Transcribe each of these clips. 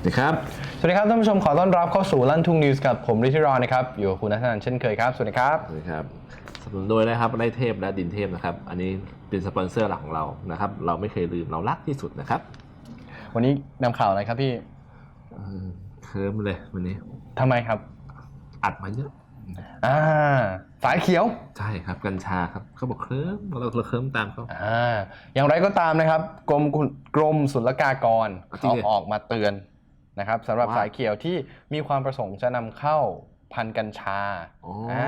สวัสดีครับ สวัสดีครับท่านผู้ชมขอต้อนรับเข้าสู่ลั่นทุ่งนิวส์กับผมริทิรอนะครับ อยู่กับคุณนัทนันท์เช่นเคยครับ สวัสดีครับ สวัสดีครับสนับสนุนโดยนะครับได้เทพและดินเทพนะครับ อันนี้เป็นสปอนเซอร์หลักของเรานะครับ เราไม่เคยลืมเรารักที่สุดนะครับ วันนี้นำข่าวอะไรครับพี่เออเคิร์มเลยวันนี้ ทำไมครับ อัดมาเยอะ อ่า สายเขียว ใช่ครับ กัญชาครับเขาบอกเคลิ้มเราเราเคลิ้มตามเขา อ่า อย่างไรก็ตามนะครับ กรมกุกรมศุลกากรจริงเขาดิ ออกมาเตือน นะครับสำหรับว่าสายเขียวที่มีความประสงค์จะนำเข้าพันธุ์กัญชาอ๋ออา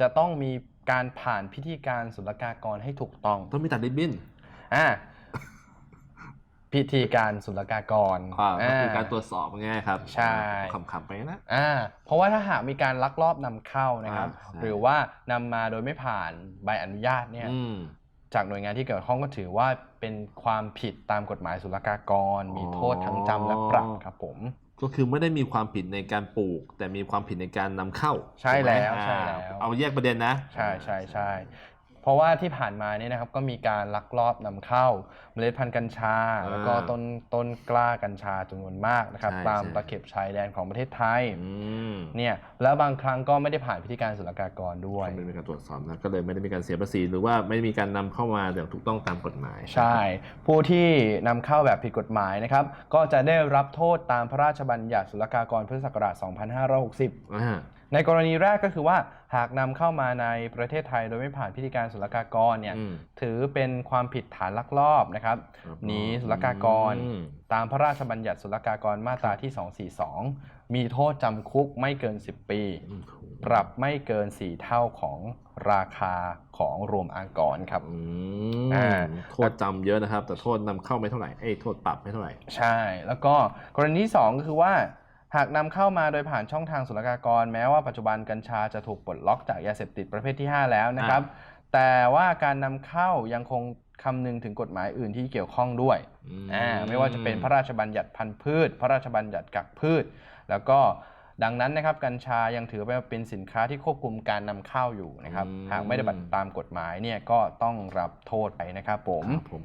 จะต้องมีการผ่านพิธีการศุลกากรให้ถูกต้องต้องมีตัดริบบิ้นอ่าพิธีการศุลกากรอ่าก็คืออ่าการตรวจสอบง่ายๆครับใช่ ขำๆไปนะ อ่าเพราะว่าถ้าหากมีการลักลอบนำเข้านะครับ อ่าใช่ หรือว่านำมาโดยไม่ผ่านใบอนุญาตเนี่ย อืม จากหน่วยงานที่เกี่ยวข้องก็ถือว่าเป็นความผิดตามกฎหมายศุลกากร มีโทษทั้งจำและปรับครับผม ก็คือไม่ได้มีความผิดในการปลูก แต่มีความผิดในการนำเข้า ใช่แล้วถูกไหมใช่แล้วอ่าเอาแยกประเด็นนะ ใช่ใช่ใช่ เพราะว่าที่ผ่านมาเนี่ยนะครับก็มีการลักลอบนำเข้าเมล็ดพันธุ์กัญชาอ่าแล้วก็ต้นต้นกล้ากัญชาจำนวนมากนะครับใช่ตามใช่ตะเข็บชายแดนของประเทศไทยอืมเนี่ยแล้วบางครั้งก็ไม่ได้ผ่านพิธีการศุลกากรด้วยไม่ได้มีการตรวจสอบนะก็เลยไม่ได้มีการเสียภาษีหรือว่าไม่ได้มีการนำเข้ามาอย่างถูกต้องตามกฎหมาย ใช่ ผู้ที่นำเข้าแบบผิดกฎหมายนะครับ ก็จะได้รับโทษตามพระราชบัญญัติศุลกากรพุทธศักราช 2560อ่า ในกรณีแรกก็คือว่าหากนำเข้ามาในประเทศไทยโดยไม่ผ่านพิธีการศุลกากรเนี่ยอืมถือเป็นความผิดฐานลักลอบนะครับครับหนีศุลกากรอืมตามพระราชบัญญัติศุลกากรมาตราที่ 242 มีโทษจำคุกไม่เกิน 10 ปีอืมปรับไม่เกิน 4 เท่าของราคาของรวมอากรครับอือ่ามโทษจำเยอะนะครับ แต่โทษนำเข้าไม่เท่าไหร่เอ้ยโทษปรับไม่เท่าไหร่ ใช่ แล้วก็กรณีที่2ก็คือว่า หากนำเข้ามาโดยผ่านช่องทางศุลกากร แม้ว่าปัจจุบันกัญชาจะถูกปลดล็อกจากยาเสพติดประเภทที่ 5 แล้วนะครับ แต่ว่าการนำเข้ายังคงคำนึงถึงกฎหมายอื่นที่เกี่ยวข้องด้วยอืมอ่าไม่ว่าจะเป็นพระราชบัญญัติพันธุ์พืช พระราชบัญญัติกักพืช แล้วก็ดังนั้นนะครับกัญชายังถือว่าเป็นสินค้าที่ควบคุมการนำเข้าอยู่นะครับหากไม่ได้บัตรตามกฎหมายเนี่ยก็ต้องรับโทษไปนะครับผมครับผม